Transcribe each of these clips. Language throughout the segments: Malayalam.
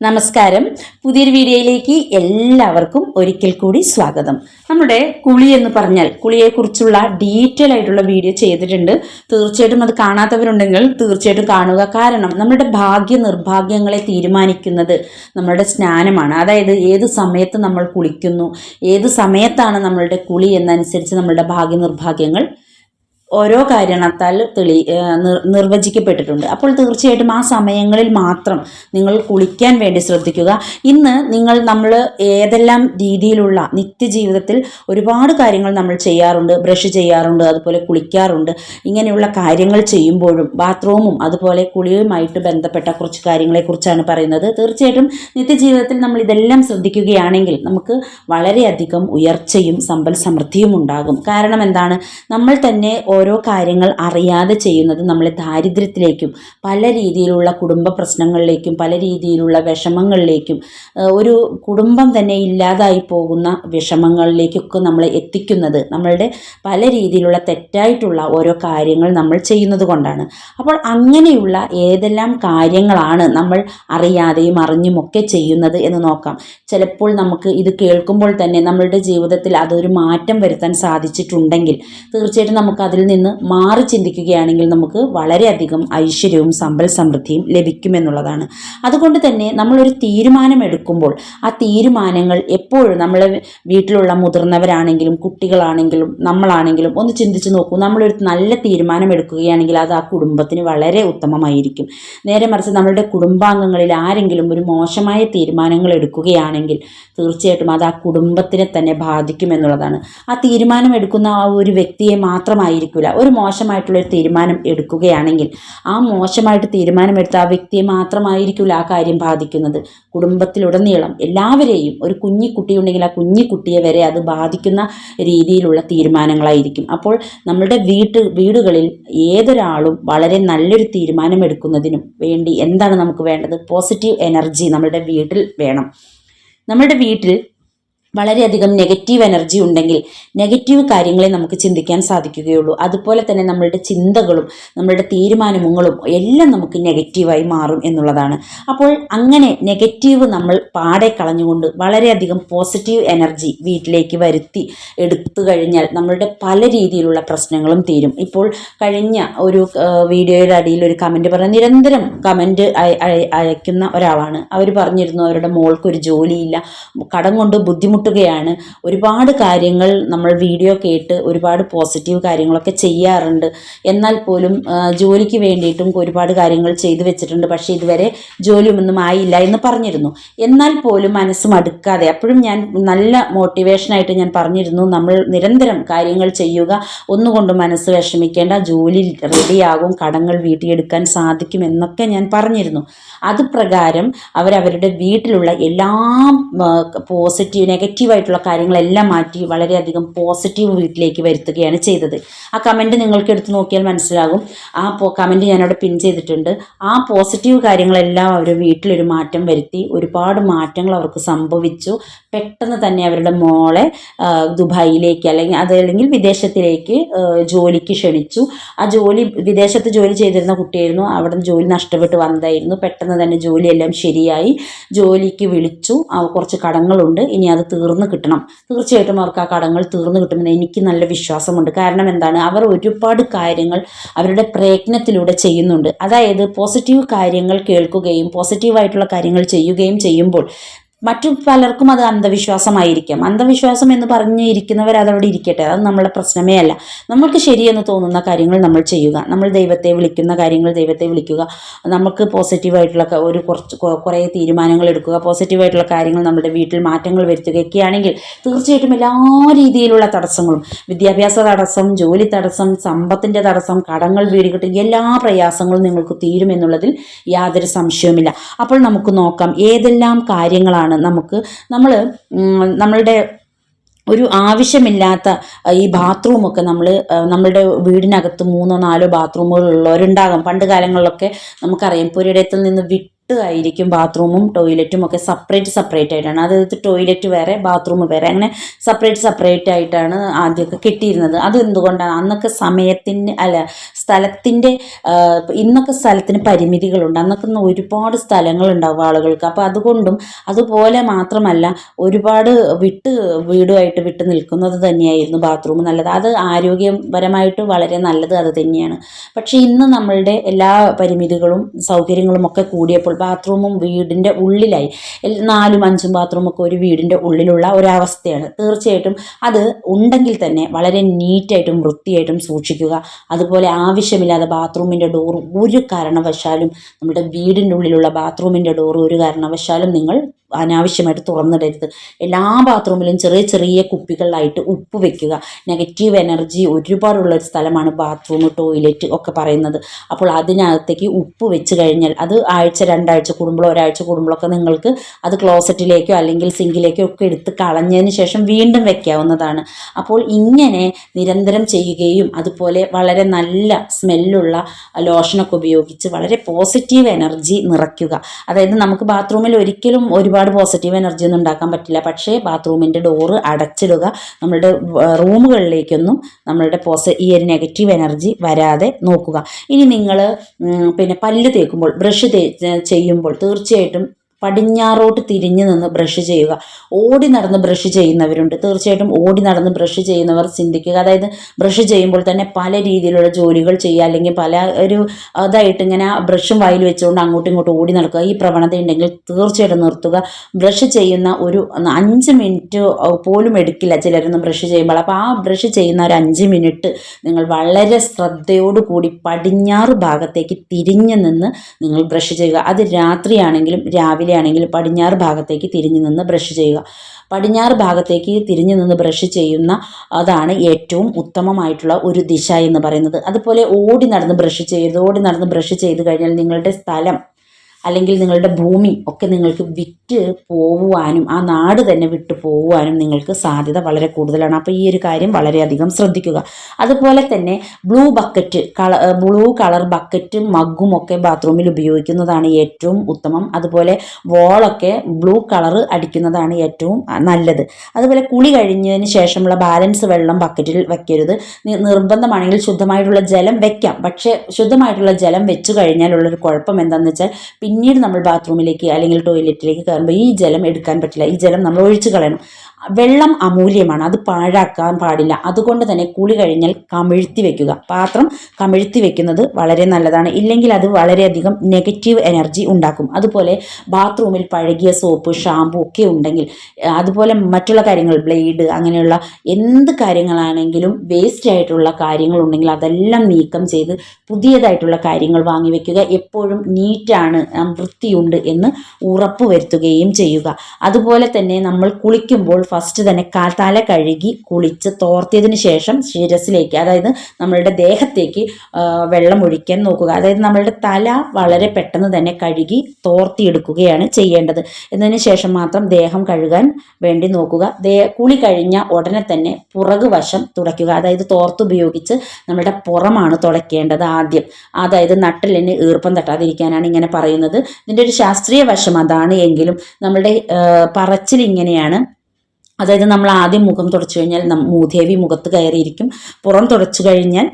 നമസ്കാരം. പുതിയൊരു വീഡിയോയിലേക്ക് എല്ലാവർക്കും ഒരിക്കൽ കൂടി സ്വാഗതം. നമ്മുടെ കുളി എന്ന് പറഞ്ഞാൽ കുളിയെക്കുറിച്ചുള്ള ഡീറ്റെയിൽ ആയിട്ടുള്ള വീഡിയോ ചെയ്തിട്ടുണ്ട്. തീർച്ചയായിട്ടും അത് കാണാത്തവരുണ്ടെങ്കിൽ തീർച്ചയായിട്ടും കാണുക. കാരണം നമ്മുടെ ഭാഗ്യ നിർഭാഗ്യങ്ങളെ തീരുമാനിക്കുന്നത് നമ്മുടെ സ്നാനമാണ്. അതായത് ഏത് സമയത്ത് നമ്മൾ കുളിക്കുന്നു ഏത് സമയത്താണ് നമ്മളുടെ കുളി എന്നനുസരിച്ച് നമ്മളുടെ ഭാഗ്യ നിർഭാഗ്യങ്ങൾ ഓരോ കാരണത്താൽ തെളി നിർ- നിർവചിക്കപ്പെട്ടിട്ടുണ്ട്. അപ്പോൾ തീർച്ചയായിട്ടും ആ സമയങ്ങളിൽ മാത്രം നിങ്ങൾ കുളിക്കാൻ വേണ്ടി ശ്രദ്ധിക്കുക. ഇന്ന് നിങ്ങൾ നമ്മൾ ഏതെല്ലാം രീതിയിലുള്ള നിത്യജീവിതത്തിൽ ഒരുപാട് കാര്യങ്ങൾ നമ്മൾ ചെയ്യാറുണ്ട്. ബ്രഷ് ചെയ്യാറുണ്ട് അതുപോലെ കുളിക്കാറുണ്ട്. ഇങ്ങനെയുള്ള കാര്യങ്ങൾ ചെയ്യുമ്പോഴും ബാത്റൂമും അതുപോലെ കുളിയുമായിട്ട് ബന്ധപ്പെട്ട കുറച്ച് കാര്യങ്ങളെക്കുറിച്ചാണ് പറയുന്നത്. തീർച്ചയായിട്ടും നിത്യജീവിതത്തിൽ നമ്മൾ ഇതെല്ലാം ശ്രദ്ധിക്കുകയാണെങ്കിൽ നമുക്ക് വളരെയധികം ഉയർച്ചയും സമ്പൽ സമൃദ്ധിയും ഉണ്ടാകും. കാരണം എന്താണ്? നമ്മൾ തന്നെ ഓരോ കാര്യങ്ങൾ അറിയാതെ ചെയ്യുന്നത് നമ്മളെ ദാരിദ്ര്യത്തിലേക്കും പല രീതിയിലുള്ള കുടുംബ പ്രശ്നങ്ങളിലേക്കും പല രീതിയിലുള്ള വിഷമങ്ങളിലേക്കും ഒരു കുടുംബം തന്നെ ഇല്ലാതായി പോകുന്ന വിഷമങ്ങളിലേക്കൊക്കെ നമ്മളെ എത്തിക്കുന്നത് നമ്മളുടെ പല രീതിയിലുള്ള തെറ്റായിട്ടുള്ള ഓരോ കാര്യങ്ങൾ നമ്മൾ ചെയ്യുന്നത് കൊണ്ടാണ്. അപ്പോൾ അങ്ങനെയുള്ള ഏതെല്ലാം കാര്യങ്ങളാണ് നമ്മൾ അറിയാതെയും അറിഞ്ഞുമൊക്കെ ചെയ്യുന്നത് എന്ന് നോക്കാം. ചിലപ്പോൾ നമുക്ക് ഇത് കേൾക്കുമ്പോൾ തന്നെ നമ്മളുടെ ജീവിതത്തിൽ അതൊരു മാറ്റം വരുത്താൻ സാധിച്ചിട്ടുണ്ടെങ്കിൽ തീർച്ചയായിട്ടും നമുക്ക് അതിൽ നിന്ന് മാറി ചിന്തിക്കുകയാണെങ്കിൽ നമുക്ക് വളരെയധികം ഐശ്വര്യവും സമ്പൽ സമൃദ്ധിയും ലഭിക്കുമെന്നുള്ളതാണ്. അതുകൊണ്ട് തന്നെ നമ്മളൊരു തീരുമാനം എടുക്കുമ്പോൾ ആ തീരുമാനങ്ങൾ എപ്പോഴും നമ്മളെ വീട്ടിലുള്ള മുതിർന്നവരാണെങ്കിലും കുട്ടികളാണെങ്കിലും നമ്മളാണെങ്കിലും ഒന്ന് ചിന്തിച്ച് നോക്കൂ. നമ്മളൊരു നല്ല തീരുമാനം എടുക്കുകയാണെങ്കിൽ അത് ആ കുടുംബത്തിന് വളരെ ഉത്തമമായിരിക്കും. നേരെ മറിച്ച് നമ്മളുടെ കുടുംബാംഗങ്ങളിൽ ആരെങ്കിലും ഒരു മോശമായ തീരുമാനങ്ങൾ എടുക്കുകയാണെങ്കിൽ തീർച്ചയായിട്ടും അത് ആ കുടുംബത്തിനെ തന്നെ ബാധിക്കുമെന്നുള്ളതാണ്. ആ തീരുമാനം എടുക്കുന്ന ആ ഒരു വ്യക്തിയെ മാത്രമായിരിക്കില്ല ഒരു മോശമായിട്ടുള്ള ഒരു തീരുമാനം എടുക്കുകയാണെങ്കിൽ ആ മോശമായിട്ട് തീരുമാനമെടുത്ത ആ വ്യക്തിയെ മാത്രമായിരിക്കില്ല ആ കാര്യം ബാധിക്കുന്നത്. കുടുംബത്തിലുടനീളം എല്ലാവരെയും ഒരു കുഞ്ഞിക്കുട്ടി ഉണ്ടെങ്കിൽ ആ കുഞ്ഞിക്കുട്ടിയെ വരെ അത് ബാധിക്കുന്ന രീതിയിലുള്ള തീരുമാനങ്ങളായിരിക്കും. അപ്പോൾ നമ്മളുടെ വീട്ട് വീടുകളിൽ ഏതൊരാളും വളരെ നല്ലൊരു തീരുമാനം എടുക്കുന്നതിനും വേണ്ടി എന്താണ് നമുക്ക് വേണ്ടത്? പോസിറ്റീവ് എനർജി നമ്മളുടെ വീട്ടിൽ വേണം. നമ്മുടെ വീട്ടിൽ വളരെയധികം നെഗറ്റീവ് എനർജി ഉണ്ടെങ്കിൽ നെഗറ്റീവ് കാര്യങ്ങളെ നമുക്ക് ചിന്തിക്കാൻ സാധിക്കുകയുള്ളൂ. അതുപോലെ തന്നെ നമ്മളുടെ ചിന്തകളും നമ്മളുടെ തീരുമാനങ്ങളും എല്ലാം നമുക്ക് നെഗറ്റീവായി മാറും എന്നുള്ളതാണ്. അപ്പോൾ അങ്ങനെ നെഗറ്റീവ് നമ്മൾ പാടെ കളഞ്ഞുകൊണ്ട് വളരെയധികം പോസിറ്റീവ് എനർജി വീട്ടിലേക്ക് വരുത്തി എടുത്തു കഴിഞ്ഞാൽ നമ്മളുടെ പല രീതിയിലുള്ള പ്രശ്നങ്ങളും തീരും. ഇപ്പോൾ കഴിഞ്ഞ ഒരു വീഡിയോയുടെ അടിയിൽ ഒരു കമന്റ് പറഞ്ഞ നിരന്തരം കമന്റ് അയക്കുന്ന ഒരാളാണ്. അവർ പറഞ്ഞിരുന്നു അവരുടെ മോൾക്കൊരു ജോലിയില്ല. കടം കൊണ്ട് ബുദ്ധിമുട്ടുകയാണ് ഒരുപാട് കാര്യങ്ങൾ നമ്മൾ വീഡിയോ കേട്ട് ഒരുപാട് പോസിറ്റീവ് കാര്യങ്ങളൊക്കെ ചെയ്യാറുണ്ട്. എന്നാൽ പോലും ജോലിക്ക് വേണ്ടിയിട്ടും ഒരുപാട് കാര്യങ്ങൾ ചെയ്തു വെച്ചിട്ടുണ്ട്. പക്ഷേ ഇതുവരെ ജോലിയൊന്നും ആയില്ല എന്ന് പറഞ്ഞിരുന്നു. എന്നാൽ പോലും മനസ്സ് മടുക്കാതെ അപ്പോഴും ഞാൻ നല്ല മോട്ടിവേഷനായിട്ട് ഞാൻ പറഞ്ഞിരുന്നു നമ്മൾ നിരന്തരം കാര്യങ്ങൾ ചെയ്യുക ഒന്നുകൊണ്ട് മനസ്സ് വിഷമിക്കേണ്ട ജോലി റെഡിയാകും കടങ്ങൾ വീട്ടിയെടുക്കാൻ സാധിക്കും എന്നൊക്കെ ഞാൻ പറഞ്ഞിരുന്നു. അത് പ്രകാരം അവരവരുടെ വീട്ടിലുള്ള എല്ലാ പോസിറ്റീവ് നെഗറ്റീവായിട്ടുള്ള കാര്യങ്ങളെല്ലാം മാറ്റി വളരെയധികം പോസിറ്റീവ് വീട്ടിലേക്ക് വരുത്തുകയാണ് ചെയ്തത്. ആ കമന്റ് നിങ്ങൾക്ക് എടുത്ത് നോക്കിയാൽ മനസ്സിലാകും. ആ കമന്റ് ഞാനവിടെ പിൻ ചെയ്തിട്ടുണ്ട്. ആ പോസിറ്റീവ് കാര്യങ്ങളെല്ലാം അവർ വീട്ടിലൊരു മാറ്റം വരുത്തി. ഒരുപാട് മാറ്റങ്ങൾ അവർക്ക് സംഭവിച്ചു. പെട്ടെന്ന് തന്നെ അവരുടെ മോളെ ദുബായിലേക്ക് അല്ലെങ്കിൽ അതല്ലെങ്കിൽ വിദേശത്തിലേക്ക് ജോലിക്ക് ക്ഷണിച്ചു. ആ ജോലി വിദേശത്ത് ജോലി ചെയ്തിരുന്ന കുട്ടിയായിരുന്നു. അവിടെ ജോലി നഷ്ടപ്പെട്ട് വന്നതായിരുന്നു. പെട്ടെന്ന് തന്നെ ജോലിയെല്ലാം ശരിയായി. ജോലിക്ക് വിളിച്ചു. കുറച്ച് കടങ്ങളുണ്ട്. ഇനി അത് തീർന്നു കിട്ടണം. തീർച്ചയായിട്ടും അവർക്ക് ആ കടങ്ങൾ തീർന്നു കിട്ടുമെന്ന് എനിക്ക് നല്ല വിശ്വാസമുണ്ട്. കാരണം എന്താണ്? അവർ ഒരുപാട് കാര്യങ്ങൾ അവരുടെ പ്രയത്നത്തിലൂടെ ചെയ്യുന്നുണ്ട്. അതായത് പോസിറ്റീവ് കാര്യങ്ങൾ കേൾക്കുകയും പോസിറ്റീവായിട്ടുള്ള കാര്യങ്ങൾ ചെയ്യുകയും ചെയ്യുമ്പോൾ മറ്റു പലർക്കും അത് അന്ധവിശ്വാസമായിരിക്കാം. അന്ധവിശ്വാസം എന്ന് പറഞ്ഞിരിക്കുന്നവർ അതവിടെ ഇരിക്കട്ടെ. അത് നമ്മളെ പ്രശ്നമേ അല്ല. നമ്മൾക്ക് ശരിയെന്ന് തോന്നുന്ന കാര്യങ്ങൾ നമ്മൾ ചെയ്യുക. നമ്മൾ ദൈവത്തെ വിളിക്കുന്ന കാര്യങ്ങൾ ദൈവത്തെ വിളിക്കുക. നമുക്ക് പോസിറ്റീവായിട്ടുള്ള ഒരു കുറച്ച് കുറേ തീരുമാനങ്ങൾ എടുക്കുക. പോസിറ്റീവായിട്ടുള്ള കാര്യങ്ങൾ നമ്മുടെ വീട്ടിൽ മാറ്റങ്ങൾ വരുത്തുകയൊക്കെയാണെങ്കിൽ തീർച്ചയായിട്ടും എല്ലാ രീതിയിലുള്ള തടസ്സങ്ങളും വിദ്യാഭ്യാസ തടസ്സം ജോലി തടസ്സം സമ്പത്തിന്റെ തടസ്സം കടങ്ങൾ വീട് കിട്ടും എല്ലാ പ്രയാസങ്ങളും നിങ്ങൾക്ക് തീരുമെന്നുള്ളതിൽ യാതൊരു സംശയവുമില്ല. അപ്പോൾ നമുക്ക് നോക്കാം ഏതെല്ലാം കാര്യങ്ങളാണ് നമുക്ക് നമ്മൾ നമ്മളുടെ ഒരു ആവശ്യമില്ലാത്ത ഈ ബാത്റൂമൊക്കെ നമ്മൾ നമ്മളുടെ വീടിനകത്ത് മൂന്നോ നാലോ ബാത്റൂമുകൾ ഉള്ളവരുണ്ടാകും. പണ്ട് കാലങ്ങളിലൊക്കെ നമുക്കറിയാം പുരയിടത്തിൽ നിന്ന് വിട്ട് ആയിരിക്കും ബാത്റൂമും ടോയ്ലറ്റും ഒക്കെ സെപ്പറേറ്റ് സെപ്പറേറ്റ് ആയിട്ടാണ്. അതായത് ടോയ്ലറ്റ് വേറെ ബാത്റൂം വേറെ. അങ്ങനെ സെപ്പറേറ്റ് സെപ്പറേറ്റ് ആയിട്ടാണ് ആദ്യമൊക്കെ കിട്ടിയിരുന്നത്. അത് എന്തുകൊണ്ടാണ്? അന്നൊക്കെ സമയത്തിന് അല്ല സ്ഥലത്തിന്റെ ഇന്നൊക്കെ സ്ഥലത്തിന് പരിമിതികളുണ്ട്. അന്നൊക്കെ ഒരുപാട് സ്ഥലങ്ങളുണ്ടാവും ആളുകൾക്ക്. അപ്പോൾ അതുകൊണ്ടും അതുപോലെ മാത്രമല്ല ഒരുപാട് വിട്ട് വീടുമായിട്ട് വിട്ട് നിൽക്കുന്നത് തന്നെയായിരുന്നു ബാത്റൂം നല്ലത്. അത് ആരോഗ്യപരമായിട്ട് വളരെ നല്ലത് അത് തന്നെയാണ്. പക്ഷേ ഇന്ന് നമ്മളുടെ എല്ലാ പരിമിതികളും സൗകര്യങ്ങളും ഒക്കെ കൂടിയപ്പോൾ ബാത്റൂമും വീടിന്റെ ഉള്ളിലായി. നാലും അഞ്ചും ബാത്റൂമൊക്കെ ഒരു വീടിന്റെ ഉള്ളിലുള്ള ഒരവസ്ഥയാണ്. തീർച്ചയായിട്ടും അത് ഉണ്ടെങ്കിൽ തന്നെ വളരെ നീറ്റായിട്ടും വൃത്തിയായിട്ടും സൂക്ഷിക്കുക. അതുപോലെ ആവശ്യമില്ലാതെ ബാത്റൂമിന്റെ ഡോർ ഒരു കാരണവശാലും നമ്മുടെ വീടിന്റെ ഉള്ളിലുള്ള ബാത്റൂമിന്റെ ഡോർ ഒരു കാരണവശാലും നിങ്ങൾ അനാവശ്യമായിട്ട് തുറന്നിടരുത്. എല്ലാ ബാത്റൂമിലും ചെറിയ ചെറിയ കുപ്പികളിലായിട്ട് ഉപ്പ് വെക്കുക. നെഗറ്റീവ് എനർജി ഒരുപാടുള്ള ഒരു സ്ഥലമാണ് ബാത്റൂം ടോയ്ലറ്റ് ഒക്കെ പറയുന്നത്. അപ്പോൾ അതിനകത്തേക്ക് ഉപ്പ് വെച്ച് കഴിഞ്ഞാൽ അത് ആഴ്ച രണ്ടാഴ്ച കൂടുമ്പോഴോ ഒരാഴ്ച കൂടുമ്പോഴൊക്കെ നിങ്ങൾക്ക് അത് ക്ലോസറ്റിലേക്കോ അല്ലെങ്കിൽ സിങ്കിലേക്കോ ഒക്കെ എടുത്ത് കളഞ്ഞതിന് ശേഷം വീണ്ടും വെക്കാവുന്നതാണ്. അപ്പോൾ ഇങ്ങനെ നിരന്തരം ചെയ്യുകയും അതുപോലെ വളരെ നല്ല സ്മെല്ലുള്ള ലോഷനൊക്കെ ഉപയോഗിച്ച് വളരെ പോസിറ്റീവ് എനർജി നിറയ്ക്കുക. അതായത് നമുക്ക് ബാത്റൂമിൽ ഒരിക്കലും ഒരുപാട് പോസിറ്റീവ് എനർജി ഒന്നും ഉണ്ടാക്കാൻ പറ്റില്ല. പക്ഷേ ബാത്റൂമിന്റെ ഡോറ് അടച്ചിടുക നമ്മളുടെ റൂമുകളിലേക്കൊന്നും നമ്മളുടെ പോസ ഈ ഒരു നെഗറ്റീവ് എനർജി വരാതെ നോക്കുക. ഇനി നിങ്ങൾ പിന്നെ പല്ല് തേക്കുമ്പോൾ ബ്രഷ് ചെയ്യുമ്പോൾ തീർച്ചയായിട്ടും പടിഞ്ഞാറോട്ട് തിരിഞ്ഞു നിന്ന് ബ്രഷ് ചെയ്യുക. ഓടി നടന്ന് ബ്രഷ് ചെയ്യുന്നവരുണ്ട്. തീർച്ചയായിട്ടും ഓടി നടന്ന് ബ്രഷ് ചെയ്യുന്നവർ ചിന്തിക്കുക. അതായത് ബ്രഷ് ചെയ്യുമ്പോൾ തന്നെ പല രീതിയിലുള്ള ജോലികൾ ചെയ്യുക. അല്ലെങ്കിൽ പല ഒരു അതായിട്ട് ഇങ്ങനെ ബ്രഷും വായിൽ വെച്ചുകൊണ്ട് അങ്ങോട്ടും ഇങ്ങോട്ടും ഓടി നടക്കുക. ഈ പ്രവണത ഉണ്ടെങ്കിൽ തീർച്ചയായിട്ടും നിർത്തുക. ബ്രഷ് ചെയ്യുന്ന ഒരു അഞ്ച് മിനിറ്റ് പോലും എടുക്കില്ല ചിലരൊന്നും ബ്രഷ് ചെയ്യുമ്പോൾ. അപ്പോൾ ആ ബ്രഷ് ചെയ്യുന്ന ഒരു അഞ്ച് മിനിറ്റ് നിങ്ങൾ വളരെ ശ്രദ്ധയോടുകൂടി പടിഞ്ഞാറ് ഭാഗത്തേക്ക് തിരിഞ്ഞു നിന്ന് നിങ്ങൾ ബ്രഷ് ചെയ്യുക. അത് രാത്രിയാണെങ്കിലും രാവിലെ ആണെങ്കിലും പടിഞ്ഞാറ് ഭാഗത്തേക്ക് തിരിഞ്ഞു നിന്ന് ബ്രഷ് ചെയ്യുക. പടിഞ്ഞാറ് ഭാഗത്തേക്ക് തിരിഞ്ഞു നിന്ന് ബ്രഷ് ചെയ്യുന്ന അതാണ് ഏറ്റവും ഉത്തമമായിട്ടുള്ള ഒരു ദിശ എന്ന് പറയുന്നത്. അതുപോലെ ഓടി നടന്ന് ബ്രഷ് ചെയ്ത് ഓടി നടന്ന് ബ്രഷ് ചെയ്ത് കഴിഞ്ഞാൽ നിങ്ങളുടെ സ്ഥലം അല്ലെങ്കിൽ നിങ്ങളുടെ ഭൂമി ഒക്കെ നിങ്ങൾക്ക് വിറ്റ് പോവുവാനും ആ നാട് തന്നെ വിട്ടു പോവുവാനും നിങ്ങൾക്ക് സാധ്യത വളരെ കൂടുതലാണ്. അപ്പോൾ ഈ ഒരു കാര്യം വളരെയധികം ശ്രദ്ധിക്കുക. അതുപോലെ തന്നെ ബ്ലൂ ബക്കറ്റ് കള ബ്ലൂ കളർ ബക്കറ്റും മഗ്ഗും ഒക്കെ ബാത്റൂമിൽ ഉപയോഗിക്കുന്നതാണ് ഏറ്റവും ഉത്തമം. അതുപോലെ വോളൊക്കെ ബ്ലൂ കളർ അടിക്കുന്നതാണ് ഏറ്റവും നല്ലത്. അതുപോലെ കുളി കഴിഞ്ഞതിന് ശേഷമുള്ള ബാലൻസ് വെള്ളം ബക്കറ്റിൽ വെക്കരുത്. നിർബന്ധമാണെങ്കിൽ ശുദ്ധമായിട്ടുള്ള ജലം വെക്കാം. പക്ഷേ ശുദ്ധമായിട്ടുള്ള ജലം വെച്ച് കഴിഞ്ഞാലുള്ളൊരു കുഴപ്പം എന്താണെന്ന് വെച്ചാൽ പിന്നീട് നമ്മൾ ബാത്റൂമിലേക്ക് അല്ലെങ്കിൽ ടോയ്ലറ്റിലേക്ക് കയറുമ്പോൾ ഈ ജലം എടുക്കാൻ പറ്റില്ല. ഈ ജലം നമ്മൾ ഒഴിച്ചു കളയണം. വെള്ളം അമൂല്യമാണ്. അത് പാഴാക്കാൻ പാടില്ല. അതുകൊണ്ട് തന്നെ കുളി കഴിഞ്ഞാൽ കമിഴ്ത്തി വെക്കുക. പാത്രം കമിഴ്ത്തി വെക്കുന്നത് വളരെ നല്ലതാണ്. ഇല്ലെങ്കിൽ അത് വളരെയധികം നെഗറ്റീവ് എനർജി ഉണ്ടാക്കും. അതുപോലെ ബാത്റൂമിൽ പഴകിയ സോപ്പ് ഷാമ്പു ഒക്കെ ഉണ്ടെങ്കിൽ അതുപോലെ മറ്റുള്ള കാര്യങ്ങൾ ബ്ലേഡ് അങ്ങനെയുള്ള എന്ത് കാര്യങ്ങളാണെങ്കിലും വേസ്റ്റ് ആയിട്ടുള്ള കാര്യങ്ങൾ ഉണ്ടെങ്കിൽ അതെല്ലാം നീക്കം ചെയ്ത് പുതിയതായിട്ടുള്ള കാര്യങ്ങൾ വാങ്ങി വെക്കുക. എപ്പോഴും നീറ്റാണ് വൃത്തിയുണ്ട് എന്ന് ഉറപ്പ് വരുത്തുകയും ചെയ്യുക. അതുപോലെ തന്നെ നമ്മൾ കുളിക്കുമ്പോൾ ഫസ്റ്റ് തന്നെ തല കഴുകി കുളിച്ച് തോർത്തിയതിന് ശേഷം ശിരസിലേക്ക് അതായത് നമ്മളുടെ ദേഹത്തേക്ക് വെള്ളം ഒഴിക്കാൻ നോക്കുക. അതായത് നമ്മളുടെ തല വളരെ പെട്ടെന്ന് തന്നെ കഴുകി തോർത്തിയെടുക്കുകയാണ് ചെയ്യേണ്ടത്. എന്നതിന് ശേഷം മാത്രം ദേഹം കഴുകാൻ വേണ്ടി നോക്കുക. കുളി കഴിഞ്ഞ ഉടനെ തന്നെ പുറകു വശം തുടയ്ക്കുക. അതായത് തോർത്തുപയോഗിച്ച് നമ്മുടെ പുറമാണ് തുടയ്ക്കേണ്ടത് ആദ്യം. അതായത് നട്ടലിന് ഈർപ്പം തട്ടാതിരിക്കാനാണ് ഇങ്ങനെ പറയുന്നത്. ഇതിന്റെ ഒരു ശാസ്ത്രീയ വശം അതാണ് എങ്കിലും നമ്മുടെ പറച്ചിൽ ഇങ്ങനെയാണ്. അതായത് നമ്മൾ ആദ്യം മുഖം തുടച്ചു കഴിഞ്ഞാൽ മൂദേവി മുഖത്ത് കയറിയിരിക്കും. പുറം തുടച്ചു കഴിഞ്ഞാൽ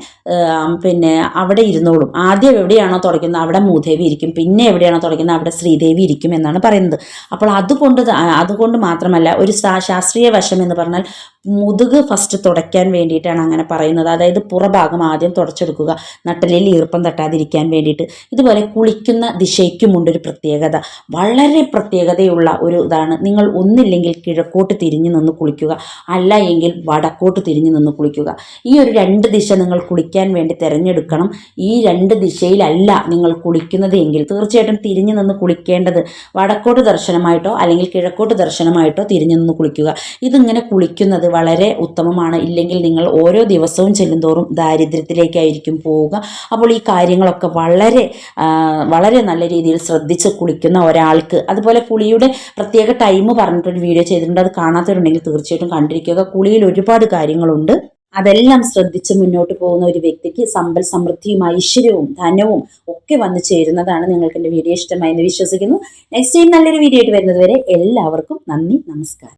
പിന്നെ അവിടെ ഇരുന്നോളും. ആദ്യം എവിടെയാണോ തുടയ്ക്കുന്നത് അവിടെ മൂദേവി ഇരിക്കും. പിന്നെ എവിടെയാണോ തുടയ്ക്കുന്നത് അവിടെ ശ്രീദേവി ഇരിക്കും എന്നാണ് പറയുന്നത്. അപ്പോൾ അതുകൊണ്ട് അതുകൊണ്ട് മാത്രമല്ല ഒരു ശാസ്ത്രീയ വശം എന്ന് പറഞ്ഞാൽ മുതുക് ഫസ്റ്റ് തുടയ്ക്കാൻ വേണ്ടിയിട്ടാണ് അങ്ങനെ പറയുന്നത്. അതായത് പുറഭാഗം ആദ്യം തുടച്ചെടുക്കുക. നട്ടലിൽ ഈർപ്പം തട്ടാതിരിക്കാൻ വേണ്ടിയിട്ട്. ഇതുപോലെ കുളിക്കുന്ന ദിശയ്ക്കുമുണ്ട് ഒരു പ്രത്യേകത. വളരെ പ്രത്യേകതയുള്ള ഒരു ഇതാണ്. നിങ്ങൾ ഒന്നില്ലെങ്കിൽ കിഴക്കോട്ട് തിരിഞ്ഞു നിന്ന് കുളിക്കുക. അല്ല എങ്കിൽ വടക്കോട്ട് തിരിഞ്ഞു നിന്ന് കുളിക്കുക. ഈ ഒരു രണ്ട് ദിശ നിങ്ങൾ കുളിക്കാൻ വേണ്ടി തിരഞ്ഞെടുക്കണം. ഈ രണ്ട് ദിശയിലല്ല നിങ്ങൾ കുളിക്കുന്നത് എങ്കിൽ തീർച്ചയായിട്ടും തിരിഞ്ഞു നിന്ന് കുളിക്കേണ്ടത് വടക്കോട്ട് ദർശനമായിട്ടോ അല്ലെങ്കിൽ കിഴക്കോട്ട് ദർശനമായിട്ടോ തിരിഞ്ഞു നിന്ന് കുളിക്കുക. ഇതിങ്ങനെ കുളിക്കുന്നത് വളരെ ഉത്തമമാണ്. ഇല്ലെങ്കിൽ നിങ്ങൾ ഓരോ ദിവസവും ചെല്ലുന്തോറും ദാരിദ്ര്യത്തിലേക്കായിരിക്കും പോവുക. അപ്പോൾ ഈ കാര്യങ്ങളൊക്കെ വളരെ വളരെ നല്ല രീതിയിൽ ശ്രദ്ധിച്ച് കുളിക്കുന്ന ഒരാൾക്ക് അതുപോലെ കുളിയുടെ പ്രത്യേക ടൈം പറഞ്ഞിട്ടൊരു വീഡിയോ ചെയ്തിട്ടുണ്ട്. അത് കാണാത്തവരുണ്ടെങ്കിൽ തീർച്ചയായിട്ടും കണ്ടിരിക്കുക. കുളിയിൽ ഒരുപാട് കാര്യങ്ങളുണ്ട്. അതെല്ലാം ശ്രദ്ധിച്ച് മുന്നോട്ട് പോകുന്ന ഒരു വ്യക്തിക്ക് സമ്പൽ സമൃദ്ധിയും ഐശ്വര്യവും ധനവും ഒക്കെ വന്നു ചേരുന്നതാണ് നിങ്ങൾക്ക് എന്റെ വീഡിയോ ഇഷ്ടമായി എന്ന് വിശ്വസിക്കുന്നു. നെക്സ്റ്റ് ടൈം നല്ലൊരു വീഡിയോ ആയിട്ട് വരുന്നത് വരെ എല്ലാവർക്കും നന്ദി നമസ്കാരം.